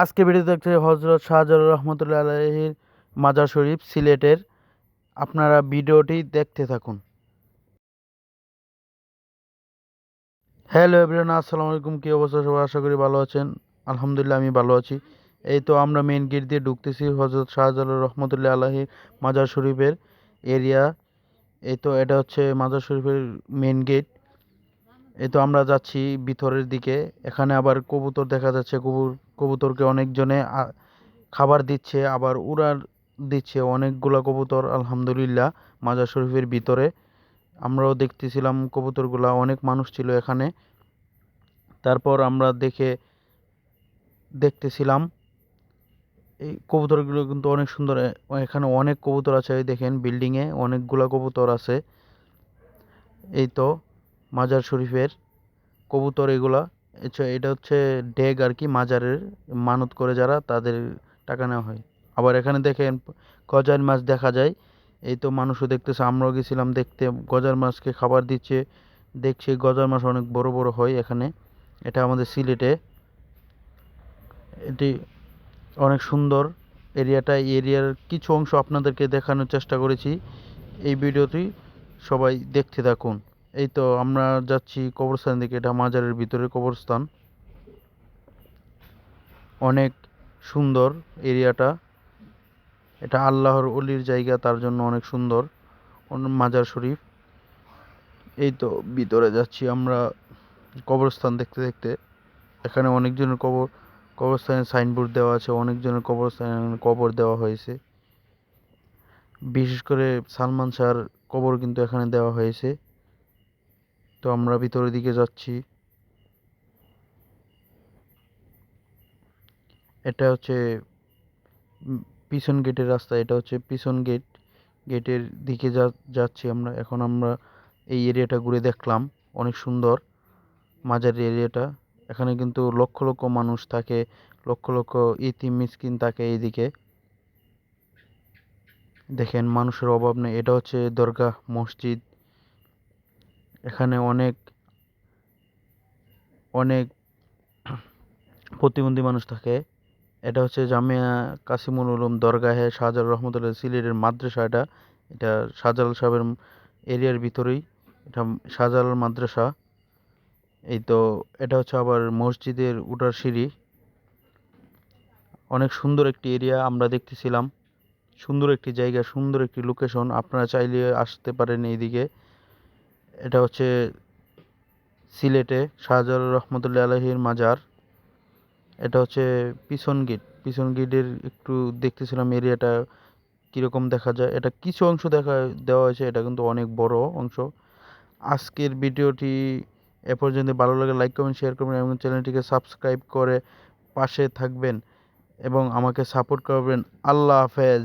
আজকে ভিডিও দেখতে হজরত শাহজালাল রহমতুল্লাহ আলহির মাজার শরীফ, সিলেটের। আপনারা ভিডিওটি দেখতে থাকুন। হ্যালো এভরিওয়ান, আসসালামু আলাইকুম। কী অবস্থা? সবাই আশা করি ভালো আছেন। আলহামদুলিল্লাহ, আমি ভালো আছি। এই তো আমরা মেন গেট দিয়ে ঢুকতেছি হজরত শাহজালাল রহমতুল্লাহ আলহির মাজার শরীফের এরিয়া এই তো এটা হচ্ছে মাজার শরীফের মেন গেট এই তো আমরা যাচ্ছি ভিতরের দিকে। এখানে আবার কবুতর দেখা যাচ্ছে কবুর কবুতরকে অনেকজনে খাবার দিচ্ছে, আবার উড়ার দিচ্ছে অনেকগুলা কবুতর, আলহামদুলিল্লাহ মাজার শরীফের ভিতরে। আমরাও দেখতেছিলাম কবুতরগুলা, অনেক মানুষ ছিল এখানে। তারপর আমরা দেখে, দেখতেছিলাম, এই কবুতরগুলো কিন্তু অনেক সুন্দর এখানে অনেক কবুতর আছে দেখেন বিল্ডিংয়ে অনেকগুলা কবুতর আছে। এই তো, মাজার শরীফের কবুতর এগুলা। এছা- এটা হচ্ছে ডেগ আর কি, মাজারের মানত করে যারা তাদের টাকা নেওয়া হয়। আবার এখানে দেখেন, গজার মাছ দেখা যায়। এই তো মানুষও দেখতেছে, আমরাও গেছিলাম দেখতে। গজার মাছকে খাবার দিচ্ছে, দেখছি গজার মাছ অনেক বড় বড় হয় এখানে। এটা আমাদের সিলেটে। এটি অনেক সুন্দর এরিয়াটা। এরিয়ার কিছু অংশ আপনাদেরকে দেখানোর চেষ্টা করেছি। এই ভিডিওটি সবাই দেখতে থাকুন। এই তো আমরা যাচ্ছি কবরস্থান দিকে, এটা মাজারের ভিতরে কবরস্থান। অনেক সুন্দর এরিয়াটা। এটা আল্লাহর অলির জায়গা, তার জন্য অনেক সুন্দর। মাজার শরীফ। এই তো ভিতরে যাচ্ছি আমরা কবরস্থান দেখতে দেখতে। এখানে অনেকজনের কবর কবরস্থানের সাইনবোর্ড দেওয়া আছে, অনেকজনের কবরস্থানে কবর দেওয়া হয়েছে। বিশেষ করে সালমান শাহর কবর কিন্তু এখানে দেওয়া হয়েছে। তো আমরা ভিতরের দিকে যাচ্ছি। এটা হচ্ছে পিছন গেটের রাস্তা, এটা হচ্ছে পিছন গেট। গেটের দিকে যা, যাচ্ছি আমরা। এখন আমরা এই এরিয়াটা ঘুরে দেখলাম, অনেক সুন্দর মাজার এরিয়াটা। এখানে কিন্তু লক্ষ লক্ষ মানুষ থাকে, লক্ষ লক্ষ ইতিম মিসকিন থাকে এইদিকে। দেখেন, মানুষের অভাব নেই। এটা হচ্ছে দরগা মসজিদ। এখানে অনেক অনেক প্রতিবন্ধী মানুষ থাকে। এটা হচ্ছে জামিয়া কাসিমুল উলুম দরগাহে শাহজালাল রহমতুল্লাহ সিলেটের মাদ্রাসা এটা। এটা শাহজালাল সাহেবের এরিয়ার ভিতরেই। এটা শাহজালাল মাদ্রাসা। এই তো এটা হচ্ছে আবার মসজিদের উঠার সিঁড়ি। অনেক সুন্দর একটি এরিয়া আমরা দেখতেছিলাম। সুন্দর একটি জায়গা, সুন্দর একটি লোকেশন। আপনারা চাইলে আসতে পারেন এইদিকে। এটা হচ্ছে সিলেটে শাহজালাল রহমতুল্লাহ আলহির মাজার। এটা হচ্ছে পিছন গেট। পিছন গেটের একটু দেখতেছিলাম এরিয়াটা কীরকম দেখা যায়। এটা কিছু অংশ দেখা, দেওয়া হয়েছে, এটা কিন্তু অনেক বড় অংশ। আজকের ভিডিওটি এ পর্যন্ত। ভালো লাগে লাইক, কমেন্ট, শেয়ার করবেন এবং চ্যানেলটিকে সাবস্ক্রাইব করে পাশে থাকবেন এবং আমাকে সাপোর্ট করবেন। আল্লাহ হাফেজ।